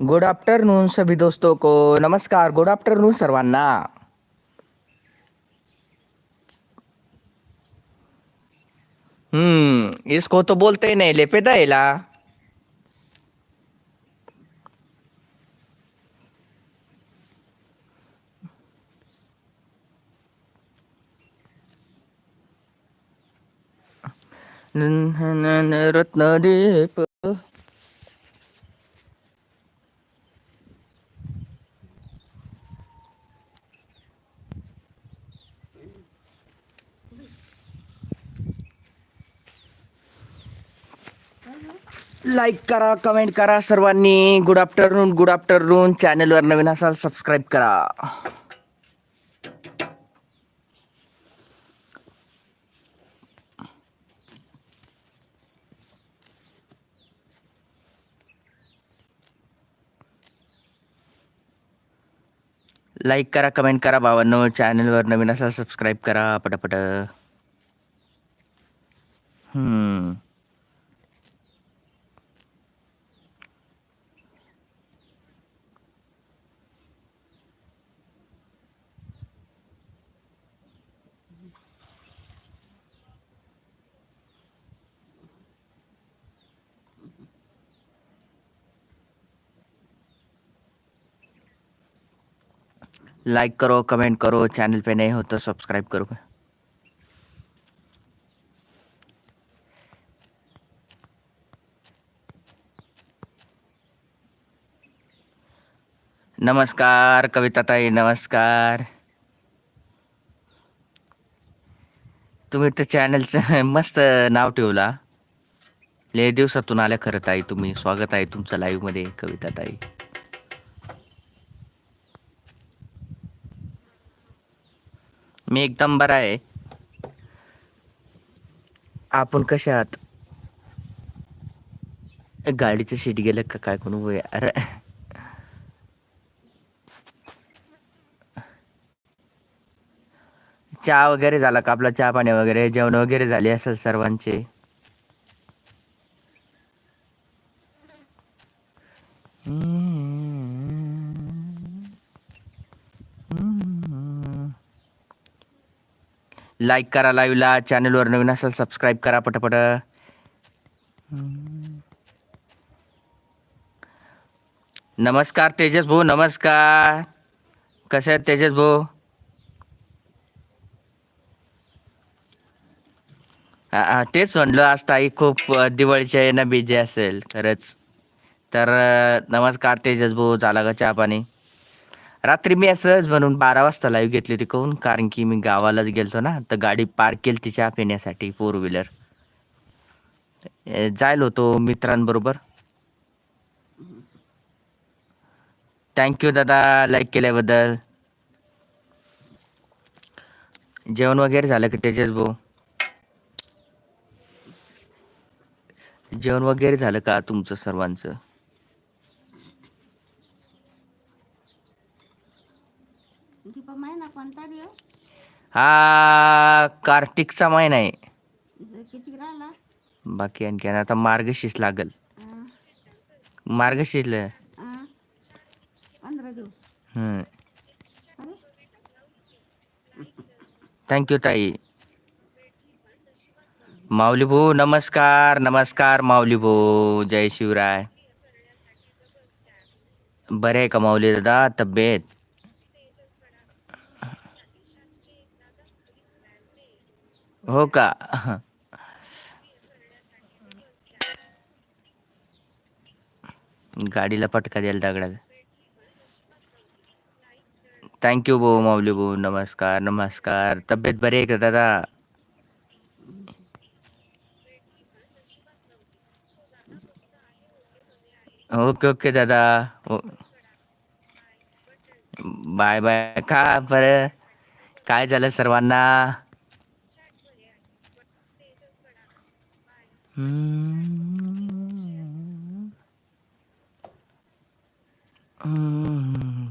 Good afternoon सभी दोस्तों को। नमस्कार गुड आफ्टरनून सर्वांना। हम्म इसको तो बोलते ही नहीं लेपे दायला रत्नदीप। लाईक करा कमेंट करा. सर्वांनी गुड आफ्टरनून गुड आफ्टरनून चॅनलवर नवीन असाल सबस्क्राईब करा. लाईक करा कमेंट करा भावांनो. चॅनलवर नवीन असाल सबस्क्राईब करा. पटापट. हम्म. लाइक करो कमेंट करो चैनल पे नए हो तो सब्सक्राइब करो। नमस्कार कविताताई नमस्कार। तुम्ही तर चॅनलचं मस्त नाव ठेवला. लय दिवसातून आल्या खरं ताई तुम्ही. स्वागत आहे तुमचं लाईव्हमध्ये कविताताई मी एकदम बरा आहे. आपण कसे आहात? गाडीचं सीट गेलं का काय कोण वय अरे. चहा वगैरे झाला का आपला? चहा पाणी वगैरे जेवण वगैरे झाले असेल सर्वांचे? लाईक करा लाईव्हला चॅनलवर नवीन असेल सबस्क्राईब करा पटापट. नमस्कार तेजस भाऊ नमस्कार. कसे आहेत तेजस भाऊ? तेच म्हणलं आज ताई खूप दिवाळीच्या येणं बिझी असेल खरंच. तर नमस्कार तेजस भाऊ झाला का चहा पाणी? रात्री मी असंच म्हणून बारा वाजता लाईव्ह घेतली होती कहून कारण की मी गावालाच गेलतो ना तर गाडी पार्क केली तिच्या चहा पिण्यासाठी फोर व्हीलर जायला होतो मित्रांबरोबर. थँक्यू दादा लाईक केल्याबद्दल. जेवण वगैरे झालं का त्याच्याच भाऊ? जेवण वगैरे झालं का तुमचं सर्वांचं? महिना कोणता रे हा कार्तिकचा महिना आहे. किती राहिला? बाकी आणखी आता मार्गशीर्ष लागल. मार्गशीर्ष पंधरा दिवस. हम्म. अरे. थँक्यू ताई. माऊली भाऊ नमस्कार नमस्कार माऊली भाऊ. जय शिवराय. बरे आहे का माऊली दादा? तब्येत? हो का? गाडीला पटका द्यायला दगडात. थँक्यू भाऊ माऊली भाऊ. नमस्कार नमस्कार. तब्येत बरी आहे का दादा? ओके ओके दादा. Bye bye. का बरं? काय झालं सर्वांना हम्म. हम्म.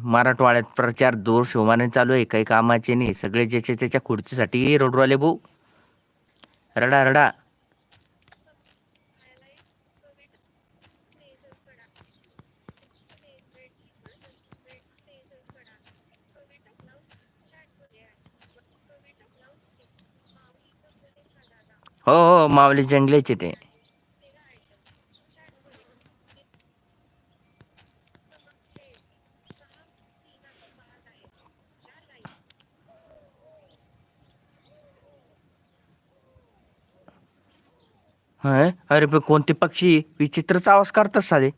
मराठवाड्यात प्रचार दूर शोमाने चालू आहे. काही कामाचे नाही. सगळे ज्याच्या त्याच्या खुर्चीसाठी रोडवाले भाऊ. रडा रडा. हो हो माऊली जंगलेचे ते. अरे पण कोणते पक्षी विचित्रच आवाज करतात साधे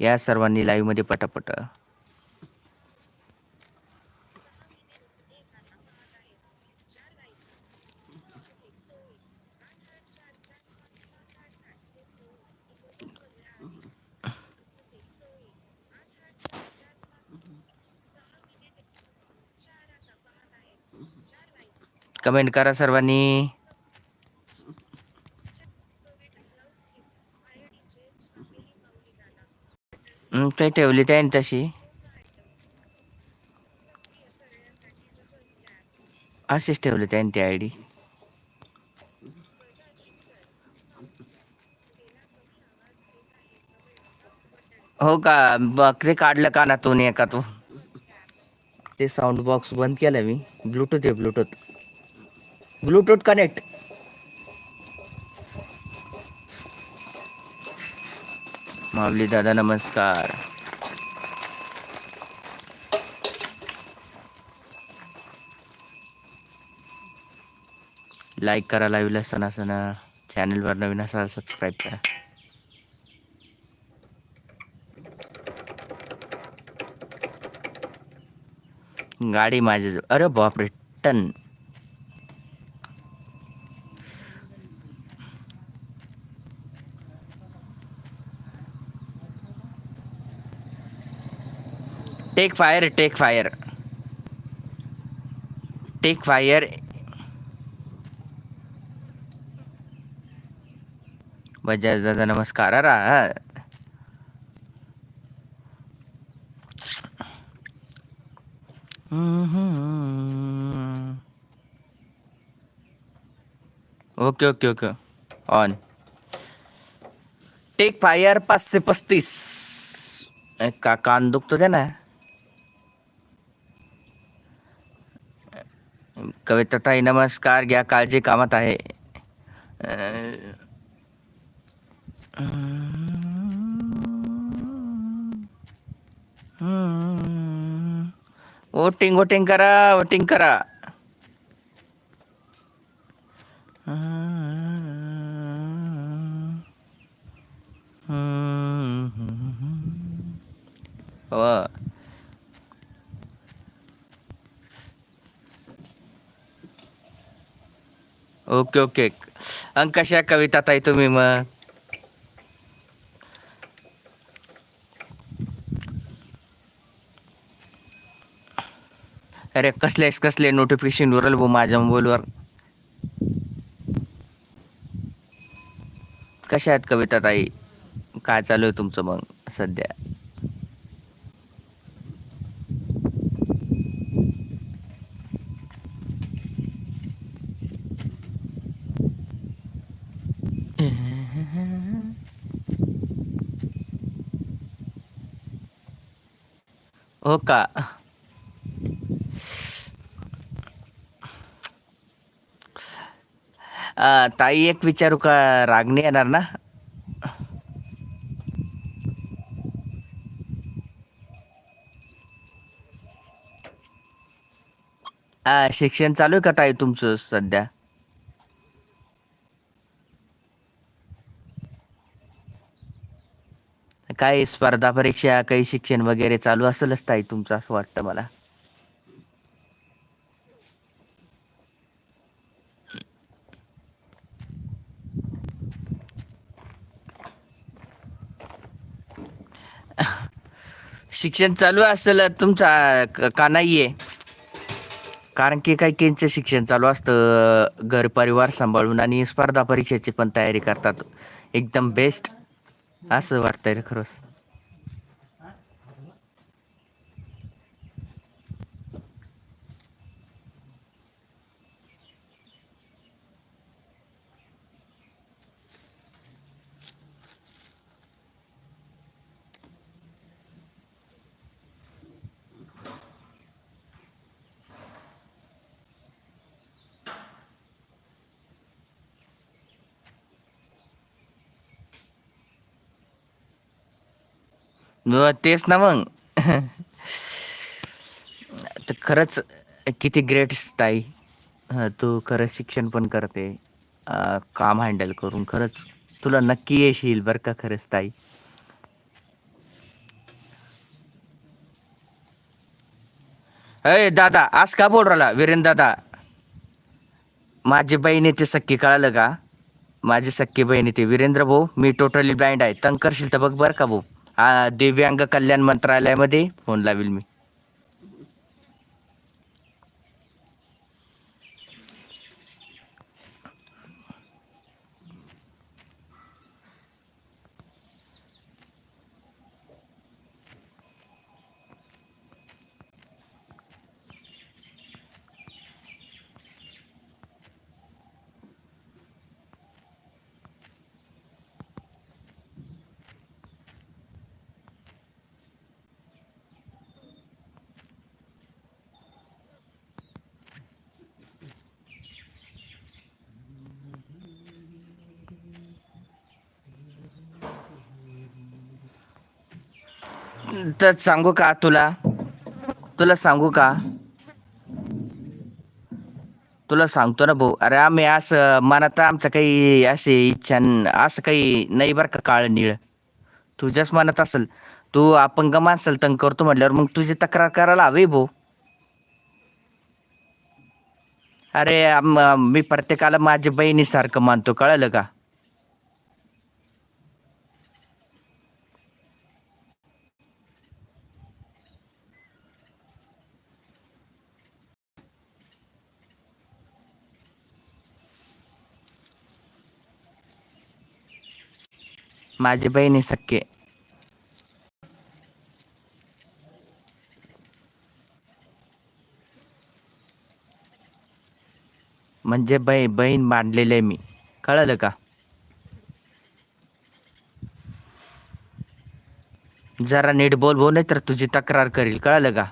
या सर्वांनी लाईव्हमध्ये पटापट. कमेंट करा सर्वांनी. काही ते ठेवली त्याने तशी. असेच ठेवले त्याने ती आय डी. हो का? बघ ते काढलं कानातून एका तू. ते साऊंड बॉक्स बंद केलं मी. ब्लूटूथ आहे ब्लूटूथ ब्लूटूथ कनेक्ट. मावली दादा नमस्कार. लाईक करा लाईव्हला सणा सणा चॅनलवर नवीन असाल सबस्क्राईब करा. गाडी माझ्या अरे बापरे ton. Tech fire tech fire tech fire Bajaj दादा नमस्कार अरा okay okay okay. On tech fire पाचशे पस्तीस का कान दुखतो ते ना कविताताई नमस्कार घ्या काळजी कामात आहे वोटिंग वोटिंग करा वोटिंग करा व ओके ओके. अंक कशा कविता ताई तुम्ही मग. अरे कसले कसले नोटिफिकेशन उरल भाऊ माझ्या मोबाईलवर? कशा आहेत कविता ताई? काय चालू आहे तुमचं मग सध्या? हो का ah, ताई एक विचारू का? रागणी येणार ना? Ah, शिक्षण चालू आहे का ताई तुमचं सध्या? काही स्पर्धा परीक्षा काही शिक्षण वगैरे चालू असेलच ताई तुमचं असं वाटतं मला? शिक्षण चालू असेल तुमचा का नाहीये? कारण की काही काहींचं शिक्षण चालू असतं घर परिवार सांभाळून आणि स्पर्धा परीक्षेची पण तयारी करतात. एकदम बेस्ट असं वाटतंय रे खरंच. तेच ना मग. तर खरंच किती ग्रेट ताई तू खरंच शिक्षण पण करते. काम हँडल करून खरंच तुला नक्की येशील बरं का खरंच ताई अय दादा आज का बोल राहिला वीरेंद्र दादा? माझी बहीण येते सख्खी कळालं का? माझी सख्खी बहीण ते वीरेंद्र भाऊ मी टोटली ब्लाइंड आहे. तंग करशील तर बघ बरं का भाऊ. दिव्यांग कल्याण मंत्रालयामध्ये फोन लावेल मी. तर सांगू का तुला? तुला सांगू का? तुला सांगतो ना भाऊ. अरे आम्ही असं मनात आमचं काही असे इच्छा असं काही नाही बरं का काळ निळ. तुझ्याच मनात असेल तू अपंग माणसाला तंग करतो म्हटल्यावर मग तुझी तक्रार करायला हवी भाऊ. अरे मी प्रत्येकाला माझ्या बहिणीसारखं मानतो कळलं का? माझी बहिणी सख्खे म्हणजे बही बहीण मांडलेले आहे मी. कळलं का? जरा नीट बोल बोल नाही तर तुझी तक्रार करील. कळलं का?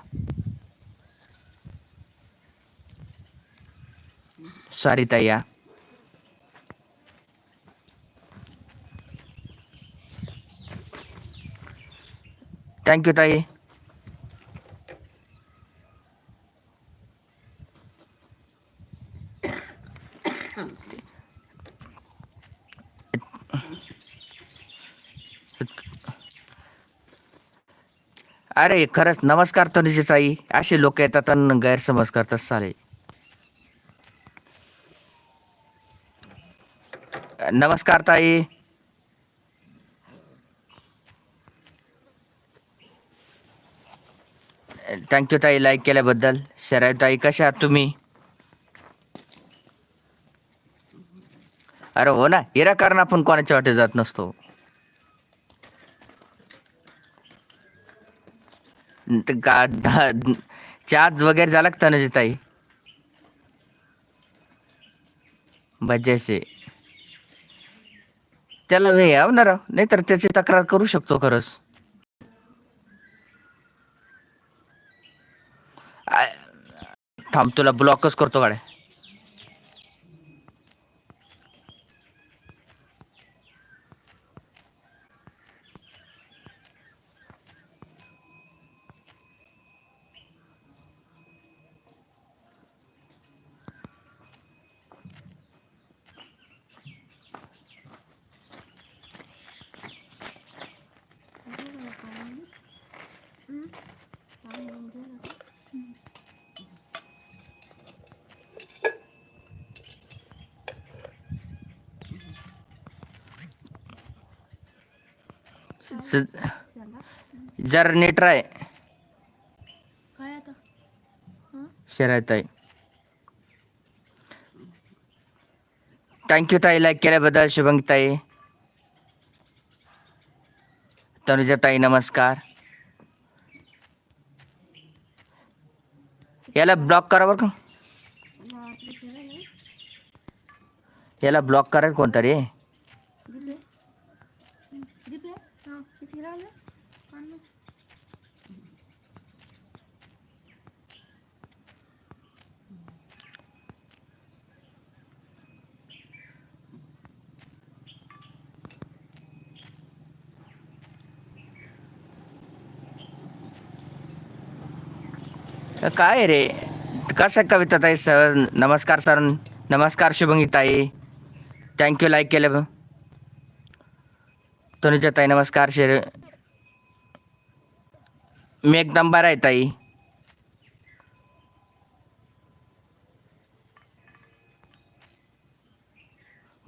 सॉरी तया थँक्यू ताई अरे खरंच नमस्कार तनुजी ताई. असे लोक येतात आणि गैरसमज करतात सारे नमस्कार ताई. थँक्यू ताई लाईक केल्याबद्दल. शराय ताई कशा आहात तुम्ही? अरे हो ना हिरा कारण आपण कोणाच्या वाटे जात नसतो. का चार्ज वगैरे झाला का तनुजी ताई? बजाचे त्याला हे याव ना राव नाहीतर त्याची तक्रार करू शकतो खरंच. थांब तुला ब्लॉकच करतो गाड्या स- सांगा जरा नीट राय. काय आता? शराय ताई. थँक्यू ताई लाईक केल्याबद्दल शुभंग ताई. तनुजा ताई नमस्कार. याला ब्लॉक करा बरं का. याला ब्लॉक करा कोणतरी. काय रे? कसं कविता ताई सर? नमस्कार सर. नमस्कार शुभंगी ताई. थँक्यू लाईक केलं तनुजा ताई नमस्कार. शेर मी एकदम बरा आहे ताई.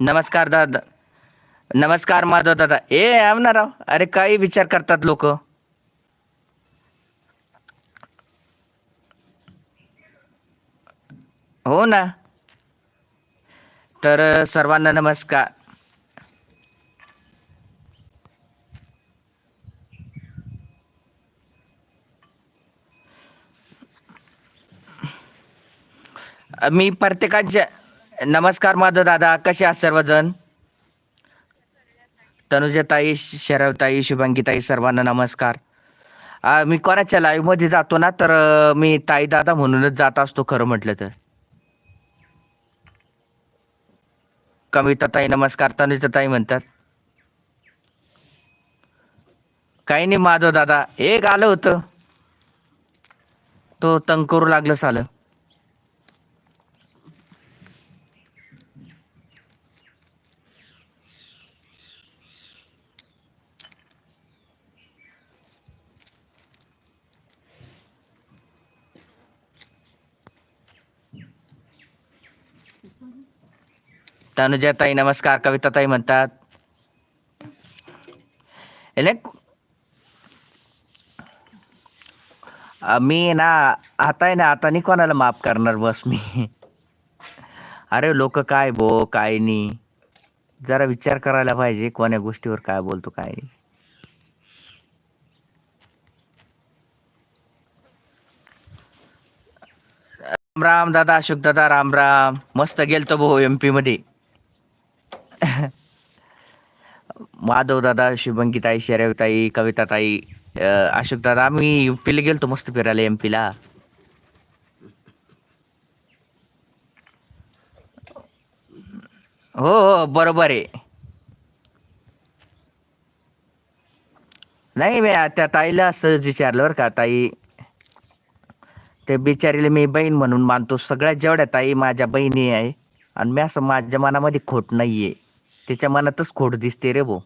नमस्कार दादा. नमस्कार माधव दादा. ए आवणार राव. अरे काही विचार करतात लोक? हो ना. तर सर्वांना नमस्कार. मी प्रत्येकाच्या नमस्कार माधव दादा. कसे आहात सर्वजण? तनुजाताई शरवताई शुभांगीताई सर्वांना नमस्कार. आ, मी कोणाच्या लाईव्हमध्ये जातो ना तर मी ताई दादा म्हणूनच जात असतो खरं म्हटलं तर. कविता ताई नमस्कार. तनुजा ताई म्हणतात. काही नाही माधव दादा. एक आलं होतं. तो तंग करू लागलं सालं. तनुजाताई नमस्कार. कविता ताई म्हणतात मी ना आता आहे ना आता नाही कोणाला माफ करणार बस मी. अरे लोक काय बो काय नाही. जरा विचार करायला पाहिजे कोण्या गोष्टीवर काय बोलतो काय नाही. राम राम दादा अशोक दादा राम राम. मस्त गेलतो भाऊ एम पी मध्ये. माधव दादा शुभंकीताई शरवताई कविताताई अशोक दादा आम्ही युपीला गेलतो मस्त फिरायला एम ला. हो हो बरोबर आहे. नाही मी त्या ताईला सहज विचारलं बरं का ताई. ते बिचारीला मी बहीण म्हणून मानतो सगळ्या जेवढ्या ताई माझ्या बहिणी आहे आणि मी असं माझ्या मनामध्ये खोट नाही आहे त्याच्या मनातच खोट दिसते रे भाऊ.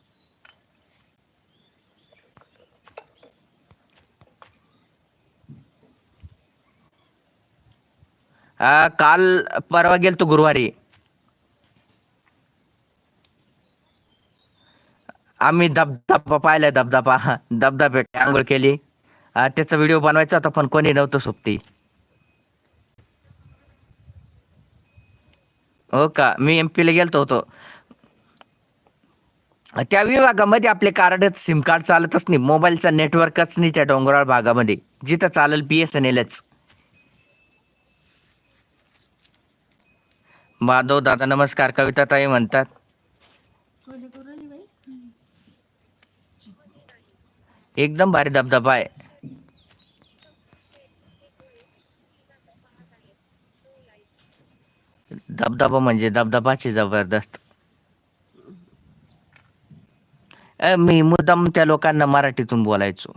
आ, काल परवा गेलतो गुरुवारी. आम्ही धबधबा पाहिला धबधबा. धबधबे आंघोळ केली. त्याचा व्हिडिओ बनवायचा होता पण कोणी नव्हतं सोबती. हो का? मी एम पीला गेलतो होतो. त्या विभागामध्ये आपले कार्डच सिम कार्ड चालतच नाही. मोबाईलचा नेटवर्कच नाही त्या डोंगराळ भागामध्ये. जिथं चालेल बी एस एन एलच माधव दादा नमस्कार. कविता ताई म्हणतात. एकदम भारी धबधबा आहे. धबधबा म्हणजे धबधबाची जबरदस्त. मी मुद्दाम त्या लोकांना मराठीतून बोलायचो.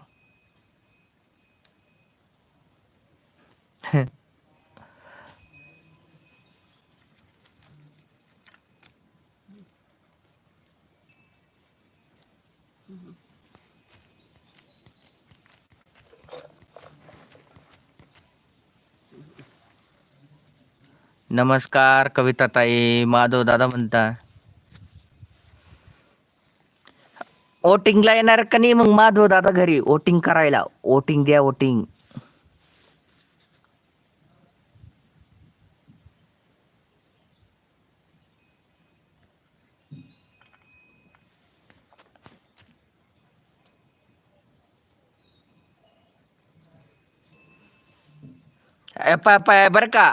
नमस्कार कविता ताई माधव दादा म्हणता. वोटिंगला येणार का नाही? मग माधव दादा घरी वोटिंग करायला. वोटिंग द्या वोटिंग ए, पाय पाय बरं का.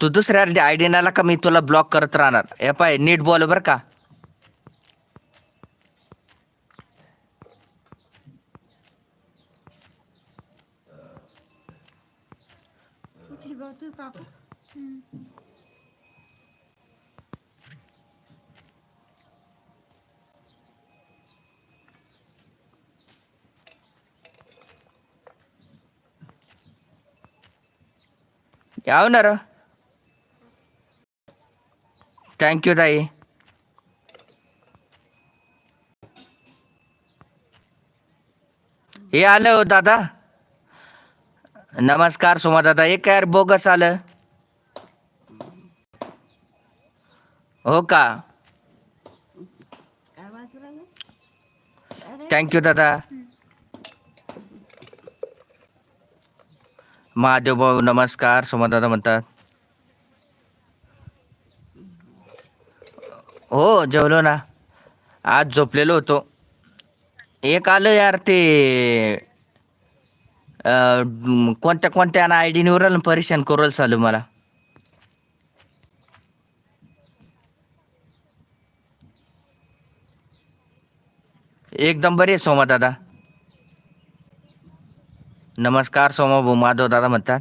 तू दुसऱ्या आयडी नाला का मी तुला ब्लॉक करत राहणार? ए पाय नीट बोल बरं का. ना र थँक्यू ताई हे आलं हो दादा नमस्कार सोमा दादा हे काय बोगस आलं हो का थँक्यू दादा महादेव भाऊ नमस्कार. सोमदादा म्हणतात. हो जेवलो ना. आज झोपलेलो होतो. एक आलं यार ते कोणत्या कोणत्या कोणत्या आय डी निवरल परेशान करू चालू मला. एकदम बरी आहे सोमा दादा नमस्कार सोमा माधव दादा म्हणतात.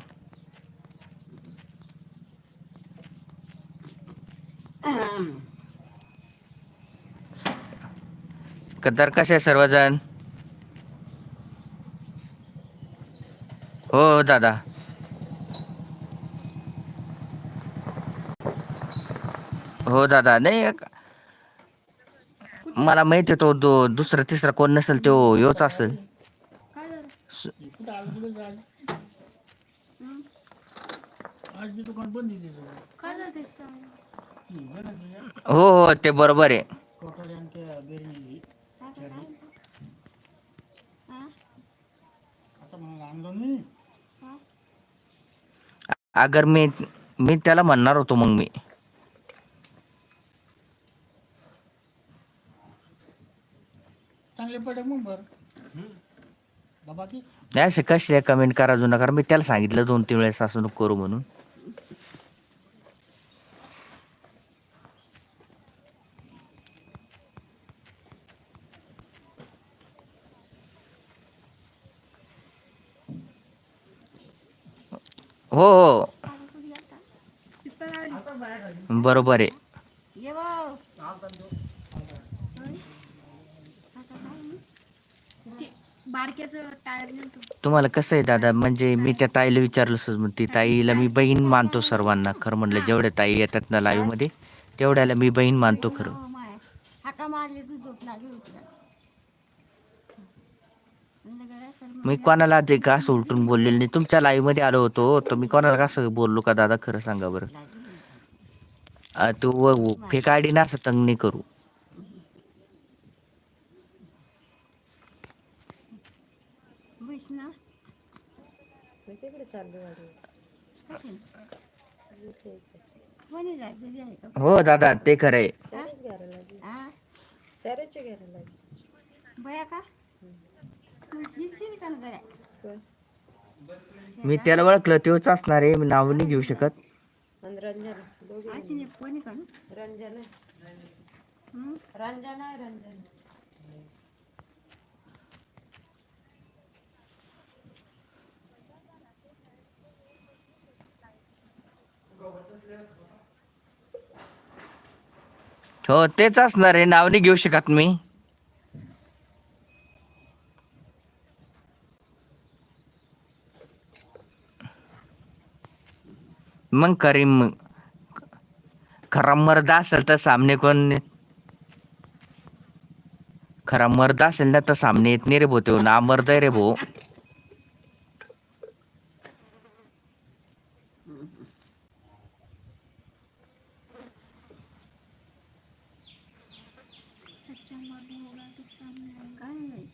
तर कसे सर्वजण? हो दादा. हो दादा. नाही मला माहिती तो दुसरा तिसरा कोण नसेल तो योच असेल. हो हो ते बरोबर आहे. अगर मी मी त्याला म्हणणार होतो मग मी. चांगले पडे मग बर. बाबा ती नाही असे कसे कमेंट करा जुना? कारण मी त्याला सांगितलं दोन तीन वेळेस असं नको करू म्हणून. हो हो. बरोबर आहे ये भाऊ ते बारक्याचं तुम्हाला कसं आहे दादा? म्हणजे मी त्या ताईला विचारलंच मग ती ताईला मी बहीण मानतो सर्वांना. खरं म्हणलं जेवढ्या ताई येतात ना लाईव्हमध्ये तेवढ्याला मी बहीण मानतो खरं. हो, मी कोणाला ते का असं उलटून बोललेलं नाही. तुमच्या लाईव्हमध्ये आलो होतो तर मी कोणाला कसं बोललो का दादा? खरं सांगा बरं. तू व- व- फेक आयडी ना असं तंग नाही करू बैस ना कोणी जाय घरी आहे का हो दादा ते खरं आहे? बया का? तू हीच केली का ना गड्या मी त्याला ओळखलं तेच असणार आहे मी नाव नाही घेऊ शकत. आणखी नाही, कोणी हो तेच असणार आहे. नाव नाही घेऊ शकत मी. मग करीम मग खरा मर्द असेल तर सामने कोण खरा मर्द असेल ना तर सामने येत नाही रे भाऊ तो. ना मर्द आहे रे भाऊ सच्चा मर्द होगा तो सामने आएगा. काय नाही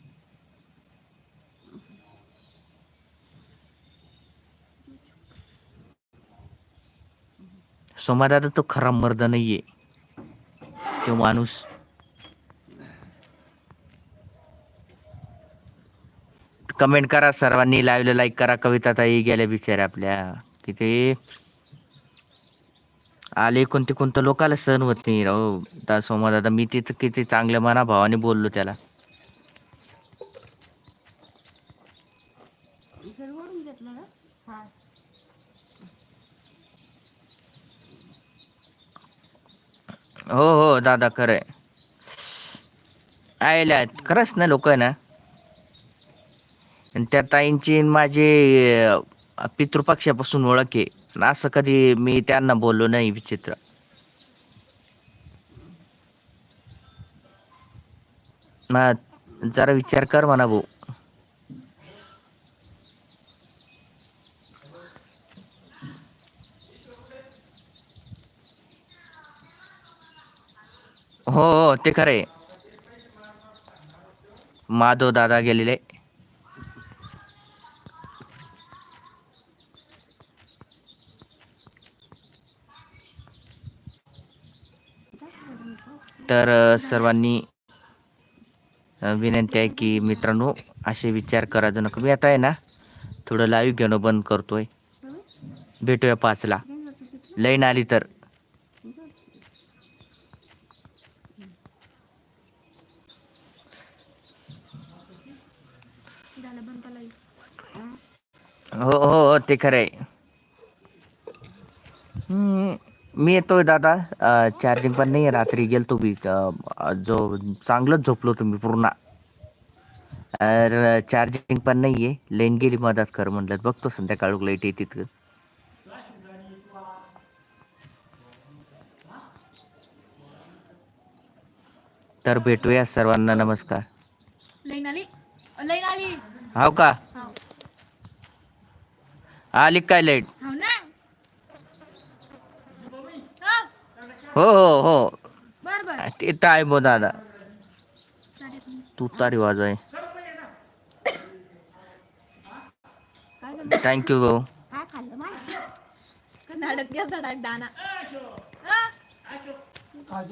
सोमा तो खरा मर्द नाहीये. तो माणूस. कमेंट करा सर्वांनी लाईव्हला लाईक करा. कविता ताई गेल्या बिचाऱ्या आपल्या. किती आले कोणते कोणतं लोकाला सण होत नाही राव. दा सोमा दादा मी तिथं किती चांगल्या मना भावाने बोललो त्याला इकडे ओढून घेतलं का हा हो हो दादा खरंय. आयला खरंच ना लोक ना? आणि त्या ताईंची माझी पितृपक्षापासून ओळख आहे. असं कधी मी त्यांना बोललो नाही विचित्र. मग जरा विचार कर म्हणा भाऊ. हो ते खरे माधव दादा गेलेले. तर सर्वांनी विनंती आहे की मित्रांनो असे विचार करायचं नको. मी आता आहे ना थोडं लाईव्ह घेणं बंद करतोय. भेटूया पाचला. लाईन आली तर. हो हो हो ते खरं आहे. मी येतोय दादा. चार्जिंग पण नाही रात्री गेलतो मी. जो चांगलंच झोपलो तुम्ही पूर्ण. चार्जिंग पण नाही आहे लेन गेली मदत कर म्हणलं. बघतो संध्याकाळ लाइट येते तिथं. तर भेटूया सर्वांना. नमस्कार. हाव का? हो आली काय लाइट? हो ना. हो. हो हो हो. ते तर आहे बो दादा. तू तारी काय झालं? थँक्यू भाऊ काय दाना. हा? काय